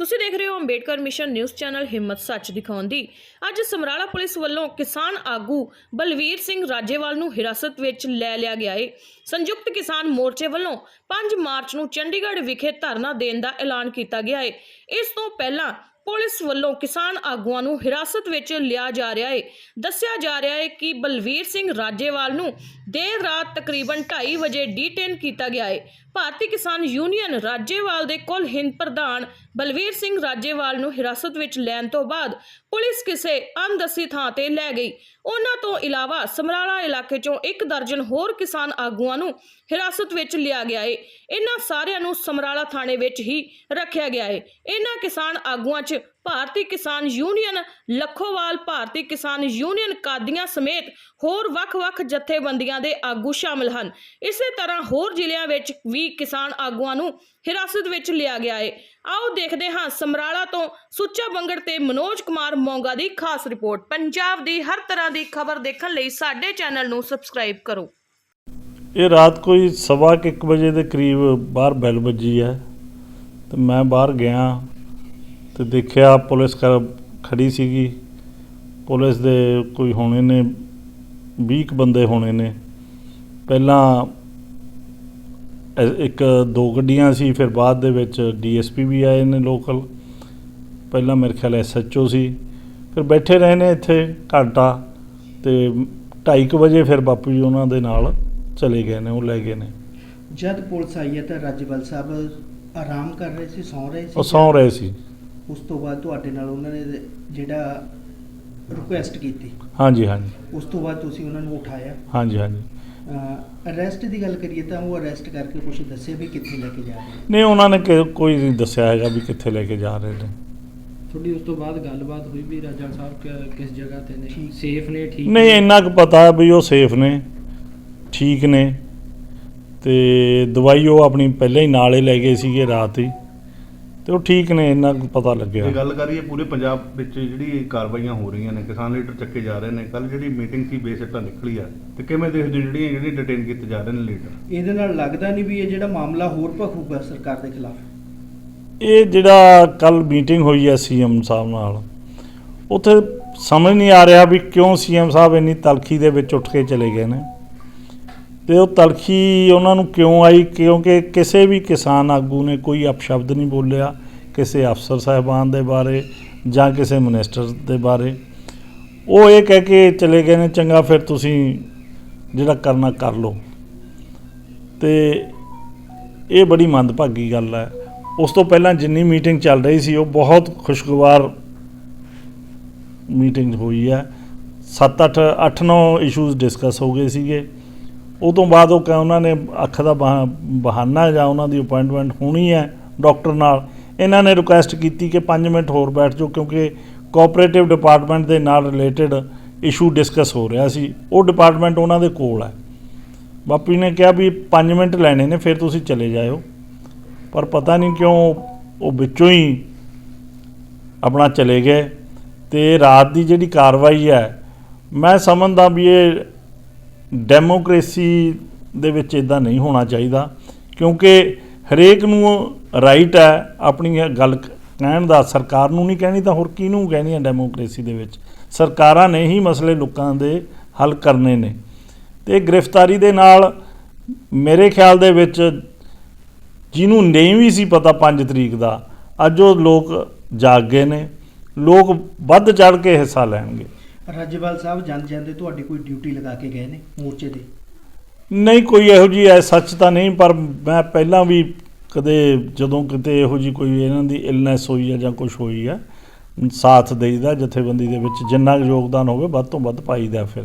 ਤੁਸੀਂ ਦੇਖ ਰਹੇ ਹੋ ਅੰਬੇਡਕਰ ਮਿਸ਼ਨ ਨਿਊਜ਼ ਚੈਨਲ ਹਿੰਮਤ ਸੱਚ ਦਿਖਾਉਣ ਦੀ। ਅੱਜ ਸਮਰਾਲਾ ਪੁਲਿਸ ਵੱਲੋਂ ਕਿਸਾਨ ਆਗੂ ਬਲਵੀਰ ਸਿੰਘ ਰਾਜੇਵਾਲ ਨੂੰ ਹਿਰਾਸਤ ਵਿੱਚ ਲੈ ਲਿਆ ਗਿਆ ਹੈ ਸੰਯੁਕਤ ਕਿਸਾਨ ਮੋਰਚੇ ਵੱਲੋਂ 5 ਮਾਰਚ ਨੂੰ ਚੰਡੀਗੜ੍ਹ ਵਿਖੇ ਧਰਨਾ ਦੇਣ ਦਾ ਐਲਾਨ ਕੀਤਾ ਗਿਆ ਹੈ ਇਸ ਤੋਂ ਪਹਿਲਾਂ ਪੁਲਿਸ ਵੱਲੋਂ ਕਿਸਾਨ ਆਗੂਆਂ ਨੂੰ ਹਿਰਾਸਤ ਵਿੱਚ ਲਿਆ ਜਾ ਰਿਹਾ ਹੈ ਦੱਸਿਆ ਜਾ ਰਿਹਾ ਹੈ ਕਿ ਬਲਵੀਰ ਸਿੰਘ ਰਾਜੇਵਾਲ ਨੂੰ ਦੇਰ ਰਾਤ ਤਕਰੀਬਨ 2:30 ਵਜੇ ਡੀਟੇਨ ਕੀਤਾ ਗਿਆ ਹੈ ਭਾਰਤੀ ਕਿਸਾਨ ਯੂਨੀਅਨ ਰਾਜੇਵਾਲ ਦੇ ਕੁੱਲ ਹਿੰਦ ਪ੍ਰਧਾਨ ਬਲਵੀਰ ਸਿੰਘ ਰਾਜੇਵਾਲ ਨੂੰ ਹਿਰਾਸਤ ਵਿੱਚ ਲੈਣ ਤੋਂ ਬਾਅਦ ਪੁਲਿਸ ਕਿਸੇ ਅਣਦੱਸੀ ਥਾਂ ਤੇ ਲੈ ਗਈ। ਉਹਨਾਂ ਤੋਂ ਇਲਾਵਾ ਸਮਰਾਲਾ ਇਲਾਕੇ ਚੋਂ ਇੱਕ ਦਰਜਨ ਹੋਰ ਕਿਸਾਨ ਆਗੂਆਂ ਨੂੰ ਹਿਰਾਸਤ ਵਿੱਚ ਲਿਆ ਗਿਆ ਹੈ ਇਹਨਾਂ ਸਾਰਿਆਂ ਨੂੰ ਸਮਰਾਲਾ ਥਾਣੇ ਵਿੱਚ ਹੀ ਰੱਖਿਆ ਗਿਆ ਹੈ ਇਹਨਾਂ ਕਿਸਾਨ ਆਗੂਆਂ 'ਚ ਭਾਰਤੀ ਕਿਸਾਨ ਯੂਨੀਅਨ, ਲੱਖੋਵਾਲ ਭਾਰਤੀ ਕਿਸਾਨ ਯੂਨੀਅਨ ਕਾਦੀਆਂ ਸਮੇਤ ਹੋਰ ਵੱਖ-ਵੱਖ ਜਥੇਬੰਦੀਆਂ ਦੇ ਆਗੂ ਸ਼ਾਮਲ ਹਨ। ਇਸੇ ਤਰ੍ਹਾਂ ਹੋਰ ਜ਼ਿਲ੍ਹਿਆਂ ਵਿੱਚ ਵੀ ਕਿਸਾਨ ਆਗੂਆਂ ਨੂੰ ਹਿਰਾਸਤ ਵਿੱਚ ਲਿਆ ਗਿਆ ਹੈ ਆਓ ਦੇਖਦੇ ਹਾਂ ਸਮਰਾਲਾ ਤੋਂ ਸੁੱਚਾ ਬੰਗੜ ਤੇ ਮਨੋਜ ਕੁਮਾਰ ਮੋਂਗਾ ਦੀ ਖਾਸ ਰਿਪੋਰਟ। ਪੰਜਾਬ ਦੀ ਹਰ ਤਰ੍ਹਾਂ ਦੀ ਖਬਰ ਦੇਖਣ ਲਈ ਸਾਡੇ ਚੈਨਲ ਨੂੰ ਸਬਸਕ੍ਰਾਈਬ ਕਰੋ। ਇਹ ਰਾਤ ਕੋਈ ਸਵਾ ਕੁ ਇੱਕ ਵਜੇ ਦੇ ਕਰੀਬ ਬਾਹਰ ਬੈਲ ਵੱਜੀ ਹੈ ਤੇ ਮੈਂ ਬਾਹਰ ਗਿਆ। ਤੇ ਦੇਖਿਆ ਪੁਲਿਸ ਕਰ ਖੜੀ ਸੀਗੀ। ਪੁਲਿਸ ਦੇ ਕੋਈ ਹੋਣੇ ਨੇ 20 ਕੁ ਬੰਦੇ ਹੋਣੇ ਨੇ। ਪਹਿਲਾਂ ਇੱਕ ਦੋ ਗੱਡੀਆਂ ਸੀ ਫਿਰ ਬਾਅਦ ਦੇ ਵਿੱਚ ਡੀਐਸਪੀ ਵੀ ਆਏ ਨੇ ਲੋਕਲ। ਪਹਿਲਾਂ ਮੇਰੇ ਖਿਆਲ ਐਸਐਚਓ ਸੀ। ਫਿਰ ਬੈਠੇ ਰਹੇ ਨੇ ਇੱਥੇ ਘੰਟਾ ਤੇ 2:30 ਵਜੇ ਫਿਰ ਬਾਪੂ ਜੀ ਉਹਨਾਂ ਦੇ ਨਾਲ ਚਲੇ ਗਏ ਨੇ ਉਹ ਲੈ ਗਏ ਨੇ। ਜਦ ਪੁਲਿਸ ਆਈ ਹੈ ਤਾਂ ਰਾਜਪਾਲ ਸਾਹਿਬ ਆਰਾਮ ਕਰ ਰਹੇ ਸੀ ਸੌਂ ਰਹੇ ਸੀ ਉਹ ਸੌਂ ਰਹੇ ਸੀ। ਉਸ ਤੋਂ ਬਾਅਦ ਤੁਹਾਡੇ ਨਾਲ ਉਹਨਾਂ ਨੇ ਜਿਹੜਾ ਰਿਕੁਐਸਟ ਕੀਤੀ। ਹਾਂਜੀ ਹਾਂਜੀ। ਉਸ ਤੋਂ ਬਾਅਦ ਤੁਸੀਂ ਉਹਨਾਂ ਨੂੰ ਉਠਾਇਆ। ਹਾਂਜੀ ਹਾਂਜੀ। ਅਰੈਸਟ ਦੀ ਗੱਲ ਕਰੀਏ ਤਾਂ ਉਹ ਅਰੈਸਟ ਕਰਕੇ ਕੁਝ ਦੱਸਿਆ ਵੀ ਕਿੱਥੇ ਲੈ ਕੇ ਜਾ ਰਹੇ ਨੇ? ਨਹੀਂ ਉਹਨਾਂ ਨੇ ਕਿ- ਕੋਈ ਨਹੀਂ ਦੱਸਿਆ ਹੈਗਾ ਵੀ ਕਿੱਥੇ ਲੈ ਕੇ ਜਾ ਰਹੇ ਨੇ। ਤੁਹਾਡੀ ਉਸ ਤੋਂ ਬਾਅਦ ਗੱਲਬਾਤ ਹੋਈ ਵੀ ਰਾਜਾ ਸਾਹਿਬ ਕਿ- ਕਿਸ ਜਗ੍ਹਾ ਤੇ ਨੇ? ਠੀਕ। ਸੇਫ ਨੇ ਠੀਕ ਨਹੀਂ ਨੇ? ਇੰਨਾ ਕੁ ਪਤਾ ਹੈ ਵੀ ਉਹ ਸੇਫ ਨੇ ਠੀਕ ਨੇ। ਤੇ ਦਵਾਈ ਉਹ ਆਪਣੀ ਪਹਿਲਾਂ ਹੀ ਨਾਲ ਹੀ ਲੈ ਗਏ ਸੀਗੇ ਰਾਤ ਹੀ। ਤੇ ਉਹ ਠੀਕ ਨੇ ਇੰਨਾ ਕੁ ਪਤਾ ਲੱਗਿਆ। ਇਹ ਗੱਲ ਕਰੀਏ ਪੂਰੇ ਪੰਜਾਬ ਵਿੱਚ ਜਿਹੜੀ ਕਾਰਵਾਈਆਂ ਹੋ ਰਹੀਆਂ ਨੇ ਕਿਸਾਨ ਲੀਡਰ ਚੱਕੇ ਜਾ ਰਹੇ ਨੇ ਕੱਲ ਜਿਹੜੀ ਮੀਟਿੰਗ ਸੀ ਬੇਸਿੱਟਾ ਨਿਕਲੀ ਆ ਤੇ ਕਿਵੇਂ ਦੇਖਦੇ ਹੋ ਜਿਹੜੀਆਂ ਜਿਹੜੀ ਡਿਟੇਨ ਕੀਤੇ ਜਾ ਰਹੇ ਨੇ ਲੀਡਰ? ਇਹਦੇ ਨਾਲ ਲੱਗਦਾ ਨਹੀਂ ਵੀ ਇਹ ਜਿਹੜਾ ਮਾਮਲਾ ਹੋਰ ਭਖੂਗਾ ਸਰਕਾਰ ਦੇ ਖਿਲਾਫ। ਇਹ ਜਿਹੜਾ ਕੱਲ ਮੀਟਿੰਗ ਹੋਈ ਹੈ ਸੀਐਮ ਸਾਹਿਬ ਨਾਲ ਉੱਥੇ ਸਮਝ ਨਹੀਂ ਆ ਰਿਹਾ ਵੀ ਕਿਉਂ ਸੀਐਮ ਸਾਹਿਬ ਇੰਨੀ ਤਲਖੀ ਦੇ ਵਿੱਚ ਉੱਠ ਕੇ ਚਲੇ ਗਏ ਨੇ। ਤੇ ਉਹ ਤਲਖੀ ਉਹਨਾਂ ਨੂੰ ਕਿਉਂ ਆਈ? ਕਿਉਂਕਿ ਕਿਸੇ ਵੀ ਕਿਸਾਨ ਆਗੂ ਨੇ ਕੋਈ ਅਪਸ਼ਬਦ ਨਹੀਂ ਬੋਲਿਆ ਕਿਸੇ ਅਫਸਰ ਸਾਹਿਬਾਨ ਦੇ ਬਾਰੇ ਜਾਂ ਕਿਸੇ ਮਿਨਿਸਟਰ ਦੇ ਬਾਰੇ। ਉਹ ਇਹ ਕਹਿ ਕੇ ਚਲੇ ਗਏ ਨੇ, ਚੰਗਾ ਫਿਰ ਤੁਸੀਂ ਜਿਹੜਾ ਕਰਨਾ ਕਰ ਲਓ। ਤੇ ਇਹ ਬੜੀ ਮੰਦਭਾਗੀ ਗੱਲ ਹੈ। ਉਸ ਤੋਂ ਪਹਿਲਾਂ ਜਿੰਨੀ ਮੀਟਿੰਗ ਚੱਲ ਰਹੀ ਸੀ, ਉਹ ਬਹੁਤ ਖੁਸ਼ਗਵਾਰ ਮੀਟਿੰਗ ਹੋਈ ਹੈ। 7-8 8-9 ਇਸ਼ੂਜ਼ ਡਿਸਕਸ ਹੋ ਗਏ ਸੀਗੇ। ਉਹ ਤੋਂ ਬਾਅਦ ਉਹ ਕਹ ਉਹਨਾਂ ਨੇ ਅੱਖ ਦਾ ਬਹਾ- ਬਹਾਨਾ ਜਾਂ ਉਹਨਾਂ ਦੀ ਅਪਾਇੰਟਮੈਂਟ ਹੋਣੀ ਹੈ ਡਾਕਟਰ ਨਾਲ। ਇਹਨਾਂ ਨੇ ਰਿਕੁਐਸਟ ਕੀਤੀ ਕਿ 5 ਮਿੰਟ ਹੋਰ ਬੈਠ ਜਾਓ ਕਿਉਂਕਿ ਕੋਆਪਰੇਟਿਵ ਡਿਪਾਰਟਮੈਂਟ ਦੇ ਨਾਲ ਰਿਲੇਟਡ ਇਸ਼ੂ ਡਿਸਕਸ ਹੋ ਰਿਹਾ ਸੀ। ਉਹ ਡਿਪਾਰਟਮੈਂਟ ਉਹਨਾਂ ਦੇ ਕੋਲ ਹੈ। ਬਾਪੀ ਨੇ ਕਿਹਾ ਵੀ 5 ਮਿੰਟ ਲੈਣੇ ਨੇ, ਫਿਰ ਤੁਸੀਂ ਚਲੇ ਜਾਇਓ। ਪਰ ਪਤਾ ਨਹੀਂ ਕਿਉਂ ਉਹ ਵਿੱਚੋਂ ਹੀ ਆਪਣਾ ਚਲੇ ਗਏ ਤੇ ਰਾਤ ਦੀ ਜਿਹੜੀ ਕਾਰਵਾਈ ਹੈ, ਮੈਂ ਸਮਝਦਾ ਵੀ ਇਹ ਡੈਮੋਕ੍ਰੇਸੀ ਦੇ ਵਿੱਚ ਇਦਾਂ ਨਹੀਂ ਹੋਣਾ ਚਾਹੀਦਾ, ਕਿਉਂਕਿ ਹਰੇਕ ਨੂੰ ਰਾਈਟ ਹੈ ਆਪਣੀ ਗੱਲ ਕ- ਕਹਿਣ ਦਾ, ਸਰਕਾਰ ਨੂੰ ਨਹੀਂ ਕਹਿਣੀ ਤਾਂ ਹੋਰ ਕਿਹਨੂੰ ਕਹਿਣੀ ਹੈ ਡੈਮੋਕ੍ਰੇਸੀ ਦੇ ਵਿੱਚ? ਸਰਕਾਰਾਂ ਨੇ ਹੀ ਮਸਲੇ ਲੋਕਾਂ ਦੇ ਹੱਲ ਕਰਨੇ ਨੇ। ਤੇ ਗ੍ਰਿਫਤਾਰੀ ਦੇ ਨਾਲ ਮੇਰੇ ਖਿਆਲ ਦੇ ਵਿੱਚ ਜਿਹਨੂੰ ਨਹੀਂ ਵੀ ਸੀ ਪਤਾ 5 ਤਰੀਕ ਦਾ, ਅੱਜ ਉਹ ਲੋਕ ਜਾਗ ਗਏ ਨੇ। ਲੋਕ ਵੱਧ ਚੜ ਕੇ ਹਿੱਸਾ ਲੈਣਗੇ। ਰਾਜਪਾਲ ਸਾਹਿਬ ਜਾਂਦੇ ਜਾਂਦੇ ਤੁਹਾਡੀ ਕੋਈ ਡਿਊਟੀ ਲਗਾ ਕੇ ਗਏ ਨੇ ਮੋਰਚੇ ਦੇ ਨਹੀਂ, ਕੋਈ ਇਹੋ ਜੀ ਐ ਸੱਚ ਤਾਂ ਨਹੀਂ, ਪਰ ਮੈਂ ਪਹਿਲਾਂ ਵੀ ਕਦੇ ਜਦੋਂ ਕਿਤੇ ਇਹੋ ਜੀ ਕੋਈ ਇਹਨਾਂ ਦੀ ਇਲਨੈਸ ਹੋਈ ਹੈ ਜਾਂ ਕੁਝ ਹੋਈ ਹੈ ਸਾਥ ਦੇਈਦਾ ਜਥੇਬੰਦੀ ਦੇ ਵਿੱਚ, ਜਿੰਨਾ ਕੁ ਯੋਗਦਾਨ ਹੋਵੇ ਵੱਧ ਤੋਂ ਵੱਧ ਪਾਈਦਾ ਫਿਰ।